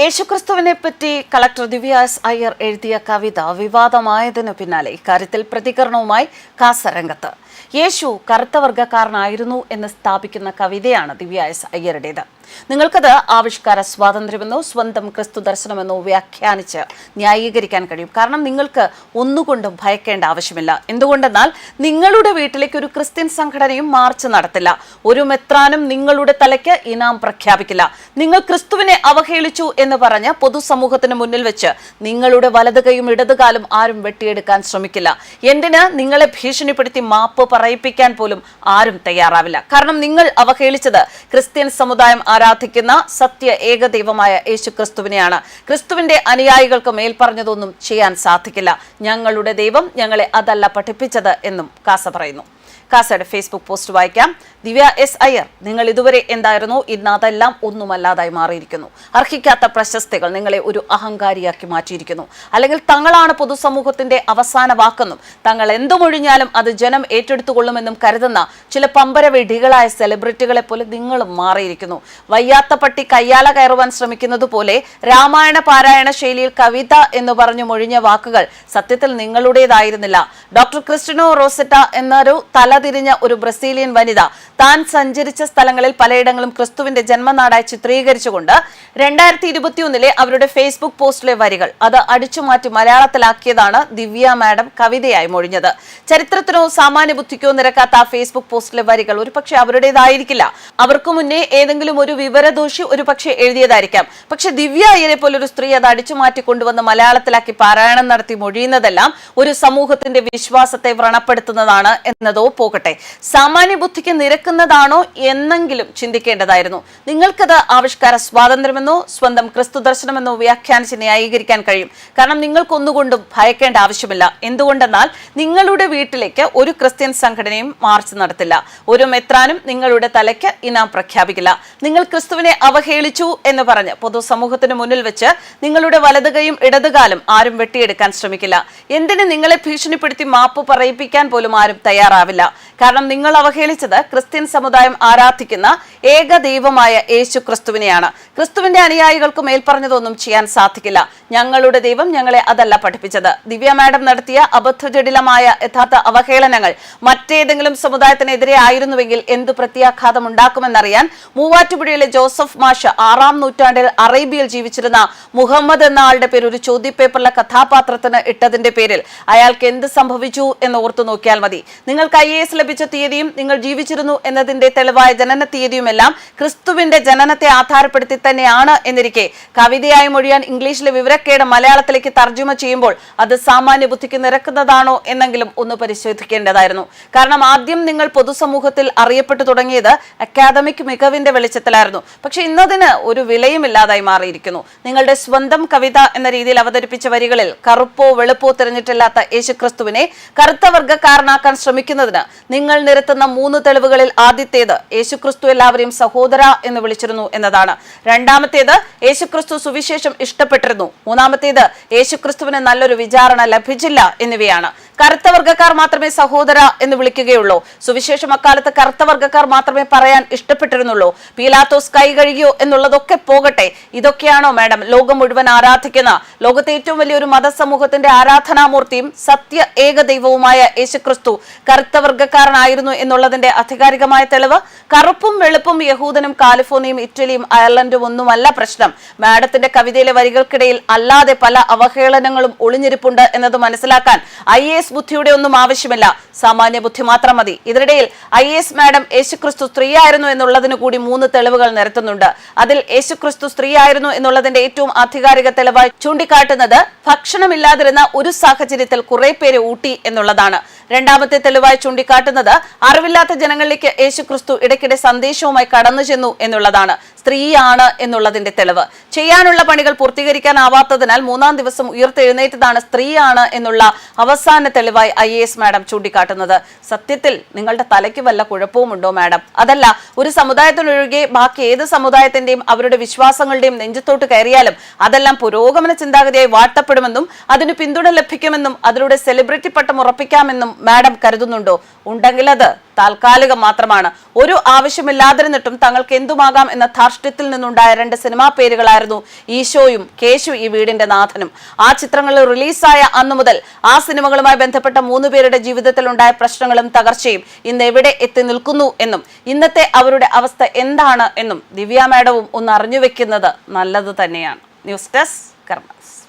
യേശുക്രിസ്തുവിനെ പറ്റി കളക്ടർ ദിവ്യാസ് അയ്യർ എഴുതിയ കവിത വിവാദമായതിനു പിന്നാലെ ഇക്കാര്യത്തിൽ പ്രതികരണവുമായി കാസരംഗത്ത്. യേശു കറുത്ത വർഗക്കാരനായിരുന്നു എന്ന് സ്ഥാപിക്കുന്ന കവിതയാണ് ദിവ്യാസ് അയ്യരുടേത്. നിങ്ങൾക്കത് ആവിഷ്കാര സ്വാതന്ത്ര്യമെന്നോ സ്വന്തം ക്രിസ്തു ദർശനമെന്നോ വ്യാഖ്യാനിച്ച് ന്യായീകരിക്കാൻ കഴിയും. കാരണം നിങ്ങൾക്ക് ഒന്നുകൊണ്ടും ഭയക്കേണ്ട ആവശ്യമില്ല. എന്തുകൊണ്ടെന്നാൽ നിങ്ങളുടെ വീട്ടിലേക്ക് ഒരു ക്രിസ്ത്യൻ സംഘടനയും മാർച്ച് നടത്തില്ല. ഒരു മെത്രാനും നിങ്ങളുടെ തലയ്ക്ക് ഇനാം പ്രഖ്യാപിക്കില്ല. നിങ്ങൾ ക്രിസ്തുവിനെ അവഹേളിച്ചു എന്ന് പറഞ്ഞ് പൊതുസമൂഹത്തിന് മുന്നിൽ വെച്ച് നിങ്ങളുടെ വലത് കൈയും ഇടത് കാലും ആരും വെട്ടിയെടുക്കാൻ ശ്രമിക്കില്ല. എന്തിന്? നിങ്ങളെ ഭീഷണിപ്പെടുത്തി മാപ്പ് പറയിപ്പിക്കാൻ പോലും ആരും തയ്യാറാവില്ല. കാരണം നിങ്ങൾ അവഹേളിച്ചത് ക്രിസ്ത്യൻ സമുദായം ആരാധിക്കുന്ന സത്യ ഏകദൈവമായ യേശു ക്രിസ്തുവിനെയാണ് ക്രിസ്തുവിന്റെ അനുയായികൾക്ക് മേൽപ്പറഞ്ഞതൊന്നും ചെയ്യാൻ സാധിക്കില്ല. ഞങ്ങളുടെ ദൈവം ഞങ്ങളെ അതല്ല പഠിപ്പിച്ചത് എന്നും കാസ പറയുന്നു. കാസയുടെ ഫേസ്ബുക്ക് പോസ്റ്റ് വായിക്കാം. ദിവ്യ എസ് അയ്യർ നിങ്ങൾ ഇതുവരെ എന്തായിരുന്നു? ഇന്ന് അതെല്ലാം ഒന്നുമല്ലാതായി മാറിയിരിക്കുന്നു. അർഹിക്കാത്ത പ്രശസ്തികൾ നിങ്ങളെ ഒരു അഹങ്കാരിയാക്കി മാറ്റിയിരിക്കുന്നു. അല്ലെങ്കിൽ തങ്ങളാണ് പൊതുസമൂഹത്തിന്റെ അവസാന വാക്കെന്നും തങ്ങൾ എന്തുമൊഴിഞ്ഞാലും അത് ജനം ഏറ്റെടുത്തുകൊള്ളുമെന്നും കരുതുന്ന ചില പമ്പരവിടികളായ സെലിബ്രിറ്റികളെ പോലെ നിങ്ങളും മാറിയിരിക്കുന്നു. വയ്യാത്ത പട്ടി കയ്യാല കയറുവാൻ ശ്രമിക്കുന്നത് പോലെ രാമായണ പാരായണ ശൈലിയിൽ കവിത എന്ന് പറഞ്ഞു മൊഴിഞ്ഞ വാക്കുകൾ സത്യത്തിൽ നിങ്ങളുടേതായിരുന്നില്ല. ഡോക്ടർ ക്രിസ്റ്റിനോ റോസെറ്റ എന്നൊരു തലതിരിഞ്ഞ ഒരു ബ്രസീലിയൻ വനിത താൻ സഞ്ചരിച്ച സ്ഥലങ്ങളിൽ പലയിടങ്ങളും ക്രിസ്തുവിന്റെ ജന്മനാടായി ചിത്രീകരിച്ചുകൊണ്ട് രണ്ടായിരത്തി ഇരുപത്തിയൊന്നിലെ അവരുടെ ഫേസ്ബുക്ക് പോസ്റ്റിലെ വരികൾ അത് അടിച്ചുമാറ്റി മലയാളത്തിലാക്കിയതാണ് ദിവ്യ മാഡം കവിതയായി മൊഴിഞ്ഞത്. ചരിത്രത്തിനോ സാമാന്യ ബുദ്ധിക്കോ നിരക്കാത്ത ആ ഫേസ്ബുക്ക് പോസ്റ്റിലെ വരികൾ ഒരുപക്ഷെ അവരുടേതായിരിക്കില്ല. അവർക്ക് മുന്നേ ഏതെങ്കിലും ഒരു വിവരദോഷി ഒരു പക്ഷേ എഴുതിയതായിരിക്കാം. പക്ഷെ ദിവ്യ അയ്യരെ പോലൊരു സ്ത്രീ അത് അടിച്ചുമാറ്റി കൊണ്ടുവന്ന് മലയാളത്തിലാക്കി പാരായണം നടത്തി മൊഴിയുന്നതെല്ലാം ഒരു സമൂഹത്തിന്റെ വിശ്വാസത്തെ വ്രണപ്പെടുത്തുന്നതാണ് എന്നതോ പോകട്ടെ. സാമാന്യ ബുദ്ധിക്ക് നിരക്കുന്നതാണോ എന്നെങ്കിലും ചിന്തിക്കേണ്ടതായിരുന്നു. നിങ്ങൾക്കത് ആവിഷ്കാര സ്വാതന്ത്ര്യമെന്നോ സ്വന്തം ക്രിസ്തു ദർശനമെന്നോ വ്യാഖ്യാനിച്ച് ന്യായീകരിക്കാൻ കഴിയും. കാരണം നിങ്ങൾക്കൊന്നുകൊണ്ടും ഭയക്കേണ്ട ആവശ്യമില്ല. എന്തുകൊണ്ടെന്നാൽ നിങ്ങളുടെ വീട്ടിലേക്ക് ഒരു ക്രിസ്ത്യൻ സംഘടനയും മാർച്ച് നടത്തില്ല. ഒരു മെത്രാനും നിങ്ങളുടെ തലയ്ക്ക് ഇനാം പ്രഖ്യാപിക്കില്ല. നിങ്ങൾ ക്രിസ്തുവിനെ അവഹേളിച്ചു എന്ന് പറഞ്ഞ് പൊതുസമൂഹത്തിന് മുന്നിൽ വെച്ച് നിങ്ങളുടെ വലതുകയും ഇടതുകാലും ആരും വെട്ടിയെടുക്കാൻ ശ്രമിക്കില്ല. എന്തിന് നിങ്ങളെ ഭീഷണിപ്പെടുത്തി മാപ്പ് പറയിപ്പിക്കാൻ പോലും ആരും തയ്യാറാവില്ല. കാരണം നിങ്ങൾ അവഹേളിച്ചത് ക്രിസ്ത്യൻ സമുദായം ആരാധിക്കുന്ന ഏക ദൈവമായ യേശു ക്രിസ്തുവിനെയാണ് ക്രിസ്തുവിന്റെ അനുയായികൾക്ക് മേൽപ്പറഞ്ഞതൊന്നും ചെയ്യാൻ സാധിക്കില്ല. ഞങ്ങളുടെ ദൈവം ഞങ്ങളെ അതല്ല പഠിപ്പിച്ചത്. ദിവ്യ മാഡം നടത്തിയ അബദ്ധജടിലമായ യഥാർത്ഥ അവഹേളനങ്ങൾ മറ്റേതെങ്കിലും സമുദായത്തിനെതിരെ ആയിരുന്നുവെങ്കിൽ എന്ത് പ്രത്യാഘാതം ഉണ്ടാക്കുമെന്നറിയാൻ മൂവാറ്റുപുഴയിലെ ജോസഫ് മാഷ് ആറാം നൂറ്റാണ്ടിൽ അറേബ്യയിൽ ജീവിച്ചിരുന്ന മുഹമ്മദ് എന്ന ആളുടെ പേര് ഒരു ചോദ്യപേപ്പറിലെ കഥാപാത്രത്തിന് ഇട്ടതിന്റെ പേരിൽ അയാൾക്ക് എന്ത് സംഭവിച്ചു എന്ന് ഓർത്തു നോക്കിയാൽ മതി. നിങ്ങൾക്ക് ഐ എസ് ലഭിച്ച തീയതിയും നിങ്ങൾ ജീവിച്ചിരുന്നു എന്നതിന്റെ തെളിവായ ജനന തീയതിയുമെല്ലാം ക്രിസ്തുവിന്റെ ജനനത്തെ ആധാരപ്പെടുത്തി തന്നെയാണ് എന്നിരിക്കെ. കവിതയായി മൊഴിയാൻ ഇംഗ്ലീഷിലെ വിവരക്കേട് മലയാളത്തിലേക്ക് തർജമ ചെയ്യുമ്പോൾ അത് സാമാന്യ ബുദ്ധിക്ക് നിരക്കുന്നതാണോ എന്നെങ്കിലും ഒന്ന് പരിശോധിക്കേണ്ടതായിരുന്നു. കാരണം ആദ്യം നിങ്ങൾ പൊതുസമൂഹത്തിൽ അറിയപ്പെട്ടു തുടങ്ങിയത് അക്കാദമിക് മികവിന്റെ വെളിച്ചത്തിലായിരുന്നു. പക്ഷെ ഇന്നതിന് ഒരു വിലയും ഇല്ലാതായി മാറിയിരിക്കുന്നു. നിങ്ങളുടെ സ്വന്തം കവിത എന്ന രീതിയിൽ അവതരിപ്പിച്ച വരികളിൽ കറുപ്പോ വെളുപ്പോ തിരഞ്ഞിട്ടില്ലാത്ത യേശുക്രിസ്തുവിനെ കറുത്ത വർഗക്കാരനാക്കാൻ ശ്രമിക്കുന്നതിന് നിങ്ങൾ നിരത്തുന്ന മൂന്ന് തെളിവുകളിൽ ആദ്യത്തേത് യേശുക്രിസ്തു എല്ലാവരെയും സഹോദര എന്ന് വിളിച്ചിരുന്നു എന്നതാണ്. രണ്ടാമത്തേത് യേശുക്രിസ്തു സുവിശേഷം ഇഷ്ടപ്പെട്ടിരുന്നു. മൂന്നാമത്തേത് യേശുക്രിസ്തുവിന് നല്ലൊരു വിചാരണ ലഭിച്ചില്ല എന്നിവയാണ്. കറുത്ത വർഗക്കാർ മാത്രമേ സഹോദര എന്ന് വിളിക്കുകയുള്ളൂ. സുവിശേഷം അക്കാലത്ത് കറുത്ത വർഗക്കാർ മാത്രമേ പറയാൻ ഇഷ്ടപ്പെട്ടിരുന്നുള്ളൂ. പീലാത്തോസ് കൈ കഴുകിയോ എന്നുള്ളതൊക്കെ പോകട്ടെ. ഇതൊക്കെയാണോ മാഡം ലോകം മുഴുവൻ ആരാധിക്കുന്ന ലോകത്തെ ഏറ്റവും വലിയൊരു മതസമൂഹത്തിന്റെ ആരാധനാമൂർത്തിയും സത്യ ഏക ദൈവവുമായ യേശുക്രിസ്തു കറുത്ത വർഗക്കാരനായിരുന്നു എന്നുള്ളതിന്റെ ആധികാരികമായ തെളിവ് കറുപ്പും വെളുപ്പും യഹൂദനും കാലിഫോർണിയയും ഇറ്റലിയും അയർലൻഡും ഒന്നുമല്ല പ്രശ്നം. മാഡത്തിന്റെ കവിതയിലെ വരികൾക്കിടയിൽ അല്ലാതെ പല അവഹേളനങ്ങളും ഒളിഞ്ഞിരിപ്പുണ്ട് എന്നത് മനസ്സിലാക്കാൻ ഐ എസ് ബുദ്ധിയുടെ ഒന്നും ആവശ്യമില്ല. സാമാന്യ ബുദ്ധി മാത്രം മതി. ഇതിനിടയിൽ ഐ എസ് മാഡം യേശുക്രിസ്തു സ്ത്രീയായിരുന്നു എന്നുള്ളതിന് കൂടി മൂന്ന് തെളിവുകൾ നിരത്തുന്നുണ്ട്. അതിൽ യേശുക്രിസ്തു സ്ത്രീയായിരുന്നു എന്നുള്ളതിന്റെ ഏറ്റവും ആധികാരിക തെളിവായി ചൂണ്ടിക്കാട്ടുന്നത് ഭക്ഷണമില്ലാതിരുന്ന ഒരു സാഹചര്യത്തിൽ കുറെ പേര് ഊട്ടി എന്നുള്ളതാണ്. രണ്ടാമത്തെ തെളിവായി ചൂണ്ടിക്കാട്ടുന്നത് അറിവില്ലാത്ത ജനങ്ങളിലേക്ക് യേശുക്രിസ്തു ഇടയ്ക്കിടെ സന്ദേശവുമായി കടന്നു ചെന്നു എന്നുള്ളതാണ്. സ്ത്രീയാണ് എന്നുള്ളതിന്റെ തെളിവ്. ചെയ്യാനുള്ള പണികൾ പൂർത്തീകരിക്കാനാവാത്തതിനാൽ മൂന്നാം ദിവസം ഉയർത്തെഴുന്നേറ്റതാണ് സ്ത്രീയാണ് എന്നുള്ള അവസാന തെളിവായി ഐ മാഡം ചൂണ്ടിക്കാട്ടുന്നത്. സത്യത്തിൽ നിങ്ങളുടെ തലയ്ക്ക് വല്ല കുഴപ്പവുമുണ്ടോ മാഡം? അതല്ല ഒരു സമുദായത്തിനൊഴികെ ബാക്കി ഏത് സമുദായത്തിന്റെയും അവരുടെ വിശ്വാസങ്ങളുടെയും നെഞ്ചത്തോട്ട് കയറിയാലും അതെല്ലാം പുരോഗമന ചിന്താഗതിയായി വാഴ്ത്തപ്പെടുമെന്നും അതിന് പിന്തുണ ലഭിക്കുമെന്നും അതിലൂടെ സെലിബ്രിറ്റി പട്ടം ഉറപ്പിക്കാമെന്നും മാഡം കരുതുന്നുണ്ടോ? ഉണ്ടെങ്കിൽ അത് താൽക്കാലികം മാത്രമാണ്. ഒരു ആവശ്യമില്ലാതിരുന്നിട്ടും തങ്ങൾക്ക് എന്തുമാകാം എന്ന ധാർഷ്ട്യത്തിൽ നിന്നുണ്ടായ രണ്ട് സിനിമാ പേരുകളായിരുന്നു ഈശോയും കേശു ഈ വീടിന്റെ നാഥനും. ആ ചിത്രങ്ങൾ റിലീസായ അന്നു മുതൽ ആ സിനിമകളുമായി ബന്ധപ്പെട്ട മൂന്ന് പേരുടെ ജീവിതത്തിൽ ഉണ്ടായ പ്രശ്നങ്ങളും തകർച്ചയും ഇന്ന് എവിടെ എത്തി നിൽക്കുന്നു എന്നും ഇന്നത്തെ അവരുടെ അവസ്ഥ എന്താണ് എന്നും ദിവ്യ മാഡവും ഒന്ന് അറിഞ്ഞു വെക്കുന്നത് നല്ലത് തന്നെയാണ്. News desk കർമ്മസ്.